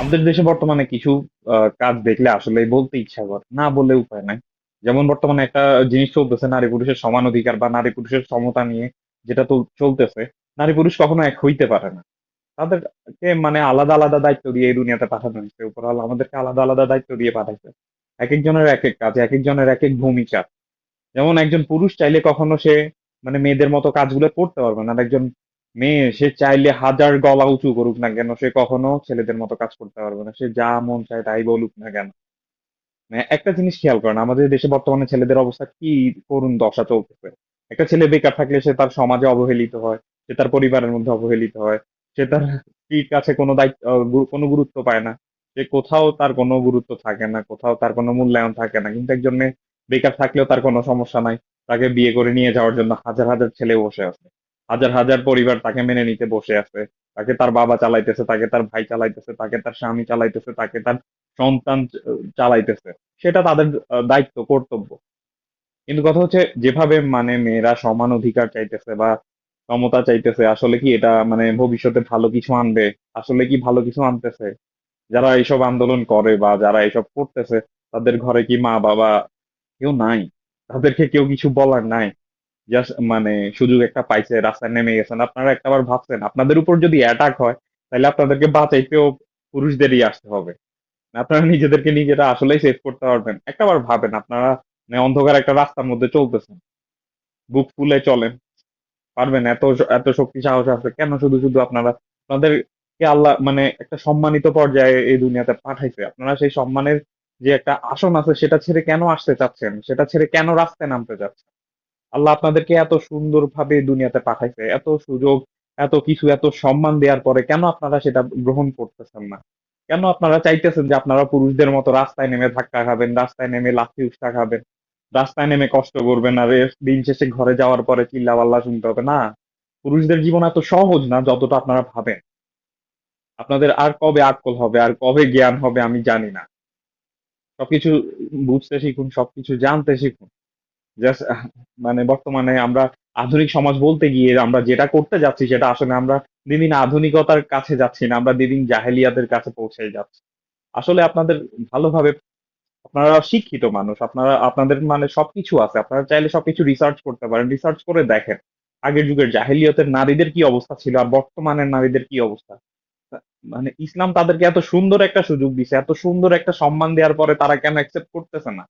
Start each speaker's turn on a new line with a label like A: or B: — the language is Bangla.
A: আমাদের দেশে বর্তমানে কিছু কাজ দেখলে আসলে বলতে ইচ্ছা করে। না বলে উপায় নাই। যেমন বর্তমানে একটা জিনিস চলতেছে নারী পুরুষের সমান অধিকার বা নারী পুরুষের সমতা নিয়ে যেটা তো চলতেছে, নারী পুরুষ কখনো এক হইতে পারে না। তাদেরকে মানে আলাদা আলাদা দায়িত্ব দিয়ে এই দুনিয়াতে পাঠানো হয়েছে। উপরওয়াল আমাদেরকে আলাদা আলাদা দায়িত্ব দিয়ে পাঠাইছে। এক একজনের এক এক কাজ এক একজনের এক এক ভূমিকা। যেমন একজন পুরুষ চাইলে কখনো সে মানে মেয়েদের মতো কাজগুলো করতে পারবে না। একজন মেয়ে, সে চাইলে হাজার গলা উঁচু করুক না কেন, সে কখনো ছেলেদের মতো কাজ করতে পারবে না। সে যা মন চায় তাই বলুক না কেন। মানে একটা জিনিস খেয়াল করেন, আমাদের দেশে বর্তমানে ছেলেদের অবস্থা কি করুন দশা চলতেছে। একটা ছেলে বেকার থাকলে সে তার সমাজে অবহেলিত হয়, সে তার পরিবারের মধ্যে অবহেলিত হয়, সে তার স্ত্রীর কাছে কোনো দায়িত্ব কোনো গুরুত্ব পায় না। সে কোথাও তার কোনো গুরুত্ব থাকে না, কোথাও তার কোনো মূল্যায়ন থাকে না। কিন্তু একজন বেকার থাকলেও তার কোনো সমস্যা নাই, তাকে বিয়ে করে নিয়ে যাওয়ার জন্য হাজার হাজার ছেলে বসে আছে। হাজার হাজার পরিবার তাকে মেনে নিতে বসে আছে। তাকে তার বাবা চালাইতেছে, তাকে তার ভাই চালাইতেছে, তাকে তার স্বামী চালাইতেছে, তাকে তার সন্তান চালাইতেছে। সেটা তাদের দায়িত্ব, কর্তব্য। কিন্তু কথা হচ্ছে, যেভাবে মানে মেয়েরা সমান অধিকার চাইতেছে বা ক্ষমতা চাইতেছে, আসলে কি এটা মানে ভবিষ্যতে ভালো কিছু আনবে? আসলে কি ভালো কিছু আনতেছে? যারা এইসব আন্দোলন করে বা যারা এইসব করতেছে, তাদের ঘরে কি মা বাবা কেউ নাই? তাদেরকে কেউ কিছু বলার নাই? জাস্ট মানে সুযোগ একটা পাইছে, রাস্তায় নেমে গেছেন। আপনারা একটাবার ভাবছেন, আপনাদের উপর যদি অ্যাটাক হয়, তাহলে আপনাদেরকে বাঁচাইতেও পুরুষদেরই আসতে হবে। আপনারা নিজেদেরকে নিজেরা আসলেই সেভ করতে পারবেন। একটাবার ভাবেন, আপনারা মানে অন্ধকার একটা রাস্তার মধ্যে চলতেছেন বুক ফুলে চলেন পারবেন, এত এত শক্তি, সাহস আছে। কেন শুধু শুধু আপনারা? আপনাদেরকে আল্লাহ মানে একটা সম্মানিত পর্যায়ে এই দুনিয়াতে পাঠাইছে। আপনারা সেই সম্মানের যে একটা আসন আছে, সেটা ছেড়ে কেন আসতে চাচ্ছেন? সেটা ছেড়ে কেন রাস্তায় নামতে চাচ্ছেন? আল্লাহ আপনাদেরকে এত সুন্দরভাবে দুনিয়াতে পাঠাইছে। এত সুযোগ, এত কিছু, এত সম্মান দেওয়ার পরে কেন আপনারা সেটা গ্রহণ করতেছেন না? কেন আপনারা চাইতেছেন যে আপনারা পুরুষদের মতো রাস্তায় নেমে ধাক্কা খাবেন, রাস্তায় নেমে লাথি উষ্ঠা খাবেন? রাস্তায় নেমে কষ্ট করবে না এর দিন শেষে ঘরে যাওয়ার পরে চিল্লা পাল্লা শুনতে হবে। না, পুরুষদের জীবন এত সহজ না যতটা আপনারা ভাবেন। আপনাদের আর কবে আক্কল হবে, আর কবে জ্ঞান হবে আমি জানি না। সবকিছু বুঝতে শিখুন, সবকিছু জানতে শিখুন। জাস্ট মানে বর্তমানে আমরা আধুনিক সমাজ বলতে গিয়ে আমরা যেটা করতে যাচ্ছি সেটা আসলে আমরা দিন আধুনিকতার কাছে যাচ্ছি না, আমরা দিন দিন জাহেলিয়াতের কাছে পৌঁছে যাচ্ছি। আসলে আপনাদের ভালোভাবে আপনারা শিক্ষিত মানুষ, আপনারা, আপনাদের মানে সবকিছু আছে। আপনারা চাইলে সবকিছু রিসার্চ করতে পারেন রিসার্চ করে দেখেন। আগের যুগের জাহেলিয়তের নারীদের কি অবস্থা ছিল আর বর্তমানের নারীদের কি অবস্থা? মানে ইসলাম তাদেরকে এত সুন্দর একটা সুযোগ দিছে, এত সুন্দর একটা সম্মান দেওয়ার পরে তারা কেন অ্যাকসেপ্ট করতেছে না?